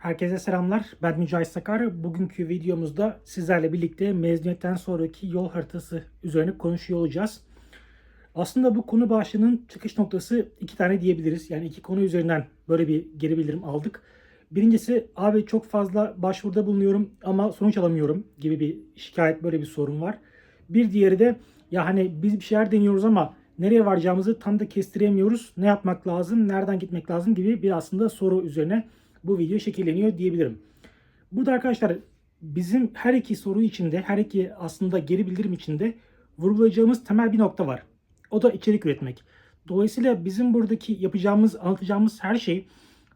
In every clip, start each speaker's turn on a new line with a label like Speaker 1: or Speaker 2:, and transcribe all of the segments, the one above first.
Speaker 1: Herkese selamlar. Ben Mücahit Sakar. Bugünkü videomuzda sizlerle birlikte mezuniyetten sonraki yol haritası üzerine konuşuyor olacağız. Aslında bu konu başlığının çıkış noktası iki tane diyebiliriz. Yani iki konu üzerinden böyle bir geri bildirim aldık. Birincisi abi çok fazla başvuruda bulunuyorum ama sonuç alamıyorum gibi bir şikayet böyle bir sorun var. Bir diğeri de ya hani biz bir şeyler deniyoruz ama nereye varacağımızı tam da kestiremiyoruz. Ne yapmak lazım, nereden gitmek lazım gibi bir aslında soru üzerine bu video şekilleniyor diyebilirim. Burada arkadaşlar bizim her iki soru içinde, her iki aslında geri bildirim içinde vurgulayacağımız temel bir nokta var. O da içerik üretmek. Dolayısıyla bizim buradaki yapacağımız, anlatacağımız her şey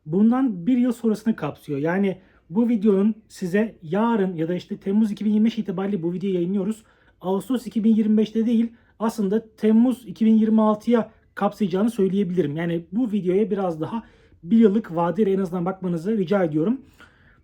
Speaker 1: bundan bir yıl sonrasını kapsıyor. Yani bu videonun size yarın ya da işte Temmuz 2025 itibariyle bu videoyu yayınlıyoruz. Ağustos 2025'te değil aslında Temmuz 2026'ya kapsayacağını söyleyebilirim. Yani bu videoya biraz daha bir yıllık vadeli en azından bakmanızı rica ediyorum.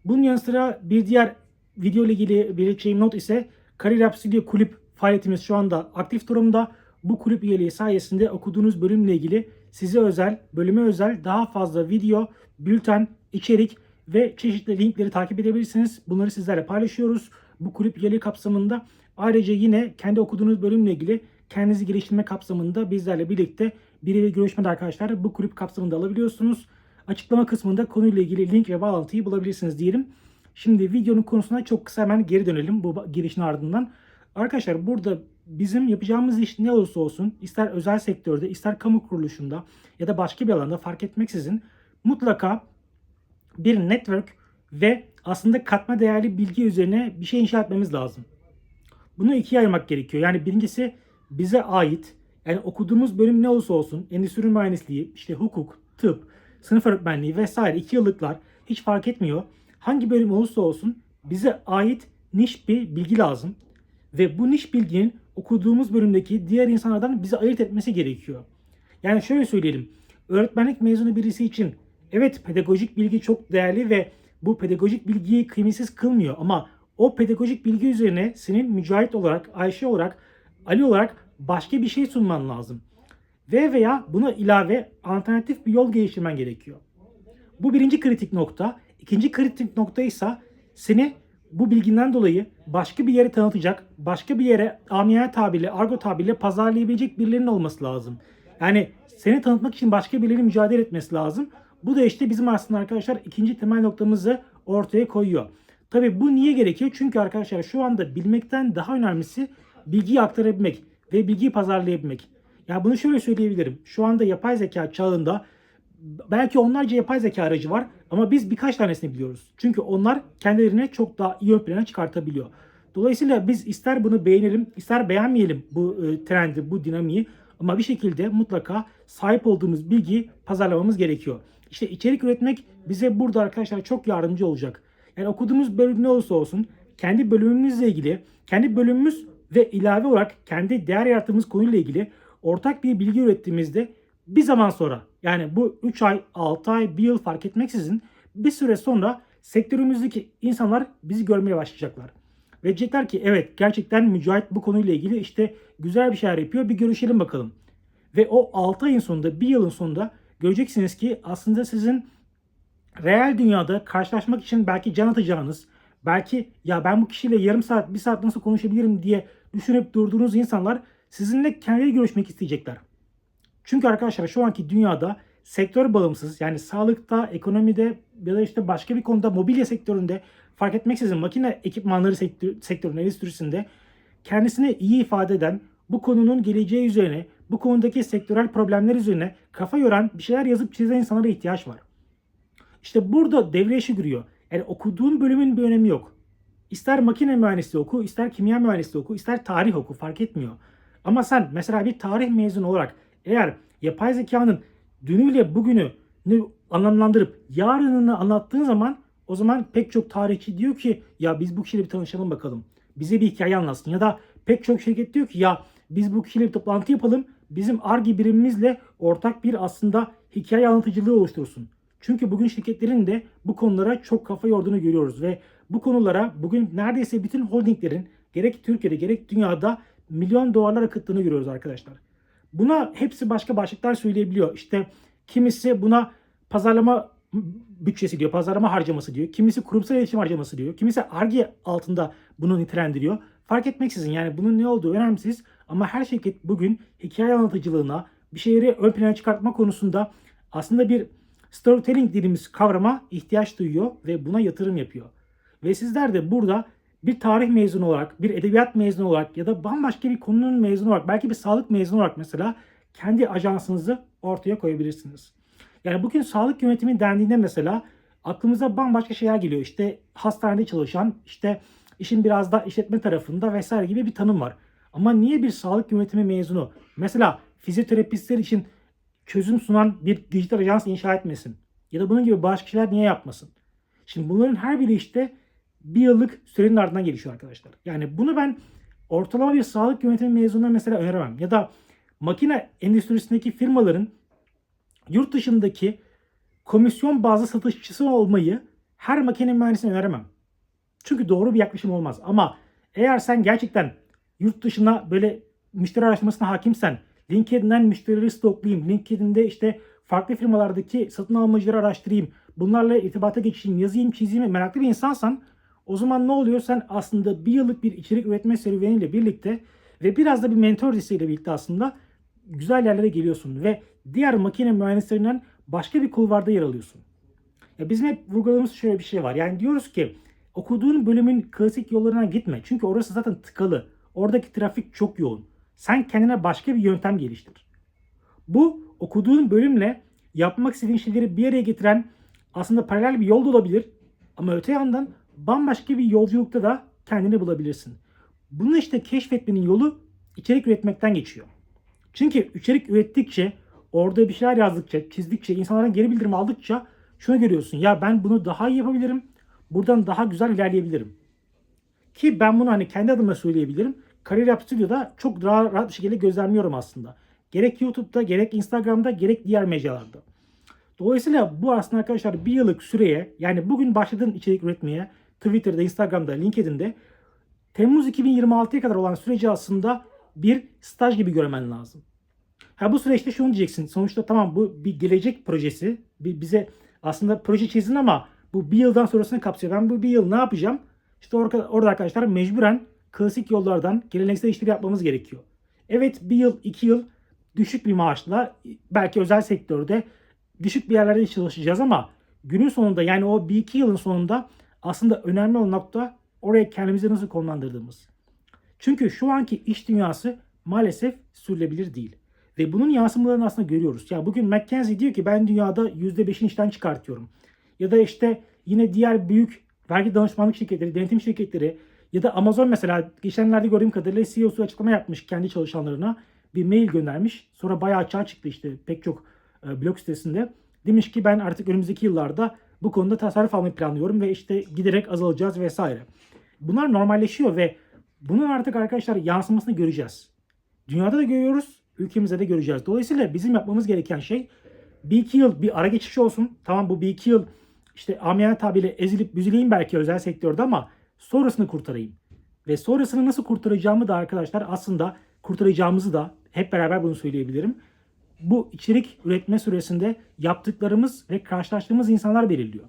Speaker 1: Bunun yanı sıra bir diğer video ile ilgili belirteceğim not ise Kariyer App Studio kulüp faaliyetimiz şu anda aktif durumda. Bu kulüp üyeliği sayesinde okuduğunuz bölümle ilgili size özel, bölüme özel daha fazla video, bülten, içerik ve çeşitli linkleri takip edebilirsiniz. Bunları sizlerle paylaşıyoruz. Bu kulüp üyeliği kapsamında ayrıca yine kendi okuduğunuz bölümle ilgili kendinizi geliştirme kapsamında bizlerle birlikte birebir görüşmede arkadaşlar bu kulüp kapsamında alabiliyorsunuz. Açıklama kısmında konuyla ilgili link ve bağlantıyı bulabilirsiniz diyelim. Şimdi videonun konusuna çok kısa hemen geri dönelim bu girişin ardından. Arkadaşlar burada bizim yapacağımız iş ne olursa olsun ister özel sektörde ister kamu kuruluşunda ya da başka bir alanda fark etmeksizin mutlaka bir network ve aslında katma değerli bilgi üzerine bir şey inşa etmemiz lazım. Bunu ikiye ayırmak gerekiyor. Yani birincisi bize ait yani okuduğumuz bölüm ne olursa olsun endüstri mühendisliği, işte hukuk, tıp, sınıf öğretmenliği vesaire iki yıllıklar hiç fark etmiyor. Hangi bölüm olursa olsun bize ait niş bir bilgi lazım. Ve bu niş bilginin okuduğumuz bölümdeki diğer insanlardan bizi ayırt etmesi gerekiyor. Yani şöyle söyleyelim. Öğretmenlik mezunu birisi için evet pedagojik bilgi çok değerli ve bu pedagojik bilgiyi kıymetsiz kılmıyor ama o pedagojik bilgi üzerine senin Mücahit olarak, Ayşe olarak, Ali olarak başka bir şey sunman lazım. Ve veya buna ilave alternatif bir yol geliştirmen gerekiyor. Bu birinci kritik nokta. İkinci kritik nokta ise seni bu bilginden dolayı başka bir yere tanıtacak, başka bir yere amiyane tabirle, argo tabirle pazarlayabilecek birilerinin olması lazım. Yani seni tanıtmak için başka birilerinin mücadele etmesi lazım. Bu da işte bizim aslında arkadaşlar ikinci temel noktamızı ortaya koyuyor. Tabi bu niye gerekiyor? Çünkü arkadaşlar şu anda bilmekten daha önemlisi bilgiyi aktarabilmek ve bilgiyi pazarlayabilmek. Ya bunu şöyle söyleyebilirim. Şu anda yapay zeka çağında belki onlarca yapay zeka aracı var ama biz birkaç tanesini biliyoruz. Çünkü onlar kendilerini çok daha iyi ön plana çıkartabiliyor. Dolayısıyla biz ister bunu beğenelim, ister beğenmeyelim bu e, trendi, bu dinamiği ama bir şekilde mutlaka sahip olduğumuz bilgiyi pazarlamamız gerekiyor. İşte içerik üretmek bize burada arkadaşlar çok yardımcı olacak. Yani okuduğumuz bölüm ne olursa olsun kendi bölümümüzle ilgili, kendi bölümümüz ve ilave olarak kendi değer yarattığımız konuyla ilgili ortak bir bilgi ürettiğimizde bir zaman sonra yani bu 3 ay, 6 ay, 1 yıl fark etmeksizin bir süre sonra sektörümüzdeki insanlar bizi görmeye başlayacaklar. Ve diyecekler ki evet gerçekten Mücahit bu konuyla ilgili işte güzel bir şeyler yapıyor bir görüşelim bakalım. Ve o 6 ayın sonunda 1 yılın sonunda göreceksiniz ki aslında sizin reel dünyada karşılaşmak için belki can atacağınız, belki ya ben bu kişiyle yarım saat, bir saat nasıl konuşabilirim diye düşünüp durduğunuz insanlar sizinle kendileri görüşmek isteyecekler. Çünkü arkadaşlar şu anki dünyada sektör bağımsız yani sağlıkta, ekonomide ya da işte başka bir konuda mobilya sektöründe fark etmeksizin makine ekipmanları sektör, sektörünün endüstrisinde kendisini iyi ifade eden bu konunun geleceği üzerine bu konudaki sektörel problemler üzerine kafa yoran bir şeyler yazıp çizen insanlara ihtiyaç var. İşte burada devreye işi giriyor. Yani okuduğun bölümün bir önemi yok. İster makine mühendisliği oku, ister kimya mühendisliği oku, ister tarih oku fark etmiyor. Ama sen mesela bir tarih mezunu olarak eğer yapay zekanın dünüyle bugünü anlamlandırıp yarınını anlattığın zaman o zaman pek çok tarihçi diyor ki ya biz bu kişiyle bir tanışalım bakalım. Bize bir hikaye anlatsın. Ya da pek çok şirket diyor ki ya biz bu kişiyle bir toplantı yapalım. Bizim ARGE birimimizle ortak bir aslında hikaye anlatıcılığı oluştursun. Çünkü bugün şirketlerin de bu konulara çok kafa yorduğunu görüyoruz ve bu konulara bugün neredeyse bütün holdinglerin gerek Türkiye'de gerek dünyada milyon dolarlar akıttığını görüyoruz arkadaşlar. Buna hepsi başka başlıklar söyleyebiliyor. İşte kimisi buna pazarlama bütçesi diyor, pazarlama harcaması diyor. Kimisi kurumsal iletişim harcaması diyor. Kimisi ARGE altında bunu nitelendiriyor. Fark etmeksizin yani bunun ne olduğu önemsiz ama her şirket bugün hikaye anlatıcılığına bir şeyleri ön plana çıkartma konusunda aslında bir storytelling dediğimiz kavrama ihtiyaç duyuyor ve buna yatırım yapıyor. Ve sizler de burada bir tarih mezunu olarak, bir edebiyat mezunu olarak ya da bambaşka bir konunun mezunu olarak, belki bir sağlık mezunu olarak mesela kendi ajansınızı ortaya koyabilirsiniz. Yani bugün sağlık yönetimi dendiğinde mesela aklımıza bambaşka şeyler geliyor. İşte hastanede çalışan, işte işin biraz da işletme tarafında vesaire gibi bir tanım var. Ama niye bir sağlık yönetimi mezunu mesela fizyoterapistler için çözüm sunan bir dijital ajans inşa etmesin? Ya da bunun gibi başka şeyler niye yapmasın? Şimdi bunların her biri işte bir yıllık sürenin ardından gelişiyor arkadaşlar. Yani bunu ben ortalama bir sağlık yönetimi mezununa mesela öneremem. Ya da makine endüstrisindeki firmaların yurt dışındaki komisyon bazlı satışçısı olmayı her makine mühendisine öneremem. Çünkü doğru bir yaklaşım olmaz. Ama eğer sen gerçekten yurt dışına böyle müşteri araştırmasına hakimsen, LinkedIn'den müşterileri stoklayayım, LinkedIn'de işte farklı firmalardaki satın almacıları araştırayım, bunlarla irtibata geçeyim, yazayım, çizeyim meraklı bir insansan o zaman ne oluyor? Sen aslında bir yıllık bir içerik üretme serüveniyle birlikte ve biraz da bir mentor desteğiyle birlikte aslında güzel yerlere geliyorsun ve diğer makine mühendislerinden başka bir kulvarda yer alıyorsun. Ya bizim hep vurguladığımız şöyle bir şey var. Yani diyoruz ki okuduğun bölümün klasik yollarına gitme. Çünkü orası zaten tıkalı. Oradaki trafik çok yoğun. Sen kendine başka bir yöntem geliştir. Bu okuduğun bölümle yapmak istediğin şeyleri bir araya getiren aslında paralel bir yol da olabilir. Ama öte yandan bambaşka bir yolculukta da kendini bulabilirsin. Bunu işte keşfetmenin yolu içerik üretmekten geçiyor. Çünkü içerik ürettikçe, orada bir şeyler yazdıkça, çizdikçe, insanlardan geri bildirim aldıkça şunu görüyorsun. Ya ben bunu daha iyi yapabilirim. Buradan daha güzel ilerleyebilirim. Ki ben bunu hani kendi adıma söyleyebilirim. Kariyer Yap Studio'da çok daha rahat bir şekilde gözlemliyorum aslında. Gerek YouTube'da, gerek Instagram'da, gerek diğer mecralarda. Dolayısıyla bu aslında arkadaşlar bir yıllık süreye yani bugün başladığın içerik üretmeye Twitter'da, Instagram'da, LinkedIn'de Temmuz 2026'ya kadar olan süreci aslında bir staj gibi görmen lazım. Ha bu süreçte şunu diyeceksin. Sonuçta tamam bu bir gelecek projesi. Bir, bize aslında proje çizin ama bu bir yıldan sonrasını kapsıyor. Ben bu bir yıl ne yapacağım? İşte orada, orada arkadaşlar mecburen klasik yollardan geleneksel işleri yapmamız gerekiyor. Evet bir yıl, iki yıl düşük bir maaşla belki özel sektörde düşük bir yerlerde çalışacağız ama günün sonunda yani o bir iki yılın sonunda aslında önemli olan nokta oraya kendimizi nasıl konumlandırdığımız. Çünkü şu anki iş dünyası maalesef sürülebilir değil. Ve bunun yansımalarını aslında görüyoruz. Ya bugün McKinsey diyor ki ben dünyada %5'in işten çıkartıyorum. Ya da işte yine diğer büyük vergi danışmanlık şirketleri, denetim şirketleri ya da Amazon mesela geçenlerde gördüğüm kadarıyla CEO'su açıklama yapmış kendi çalışanlarına. Bir mail göndermiş. Sonra bayağı açığa çıktı işte pek çok e, blog sitesinde. Demiş ki ben artık önümüzdeki yıllarda bu konuda tasarruf almayı planlıyorum ve işte giderek azalacağız vesaire. Bunlar normalleşiyor ve bunun artık arkadaşlar yansımasını göreceğiz. Dünyada da görüyoruz, ülkemizde de göreceğiz. Dolayısıyla bizim yapmamız gereken şey bir iki yıl bir ara geçiş olsun. Tamam bu bir iki yıl işte amiyane tabirle ezilip büzüleyim belki özel sektörde ama sonrasını kurtarayım. Ve sonrasını nasıl kurtaracağımı da arkadaşlar aslında kurtaracağımızı da hep beraber bunu söyleyebilirim. Bu içerik üretme süresinde yaptıklarımız ve karşılaştığımız insanlar belirliyor.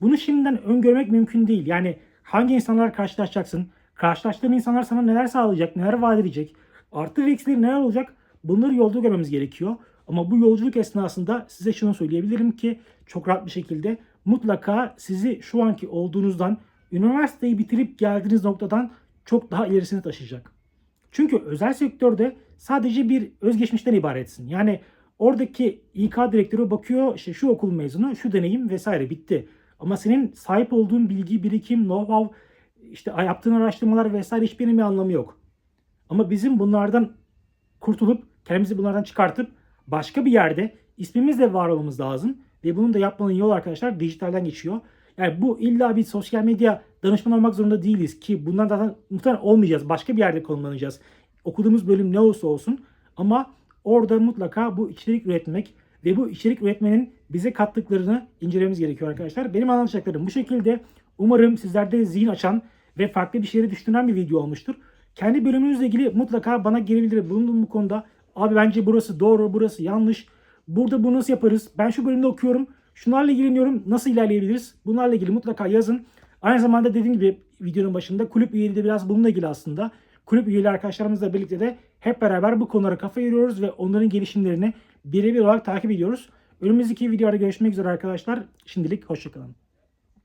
Speaker 1: Bunu şimdiden öngörmek mümkün değil. Yani hangi insanlar karşılaşacaksın, karşılaştığın insanlar sana neler sağlayacak, neler vaat edecek, artı ve eksileri neler olacak bunları yolda görmemiz gerekiyor. Ama bu yolculuk esnasında size şunu söyleyebilirim ki çok rahat bir şekilde mutlaka sizi şu anki olduğunuzdan üniversiteyi bitirip geldiğiniz noktadan çok daha ilerisine taşıyacak. Çünkü özel sektörde sadece bir özgeçmişten ibaretsin. Yani oradaki İK direktörü bakıyor işte şu okul mezunu, şu deneyim vesaire bitti. Ama senin sahip olduğun bilgi, birikim, know-how, işte yaptığın araştırmalar vesaire hiçbirinin bir anlamı yok. Ama bizim bunlardan kurtulup kendimizi bunlardan çıkartıp başka bir yerde ismimizle var olmamız lazım. Ve bunun da yapmanın yolu arkadaşlar dijitalden geçiyor. Yani bu illa bir sosyal medya danışman olmak zorunda değiliz ki bundan zaten muhtemelen olmayacağız. Başka bir yerde konumlanacağız. Okuduğumuz bölüm ne olursa olsun ama orada mutlaka bu içerik üretmek ve bu içerik üretmenin bize kattıklarını incelememiz gerekiyor arkadaşlar. Benim anlatacaklarım bu şekilde. Umarım sizlerde zihin açan ve farklı bir şeyleri düşündüren bir video olmuştur. Kendi bölümünüzle ilgili mutlaka bana geri bildirin bulundum bu konuda. Abi bence burası doğru, burası yanlış. Burada bunu nasıl yaparız? Ben şu bölümde okuyorum. Şunlarla ilgileniyorum. Nasıl ilerleyebiliriz? Bunlarla ilgili mutlaka yazın. Aynı zamanda dediğim gibi videonun başında kulüp üyeliği de biraz bununla ilgili aslında. Kulüp üyeli arkadaşlarımızla birlikte de hep beraber bu konulara kafa yoruyoruz ve onların gelişimlerini birebir olarak takip ediyoruz. Önümüzdeki videoda görüşmek üzere arkadaşlar. Şimdilik hoşçakalın.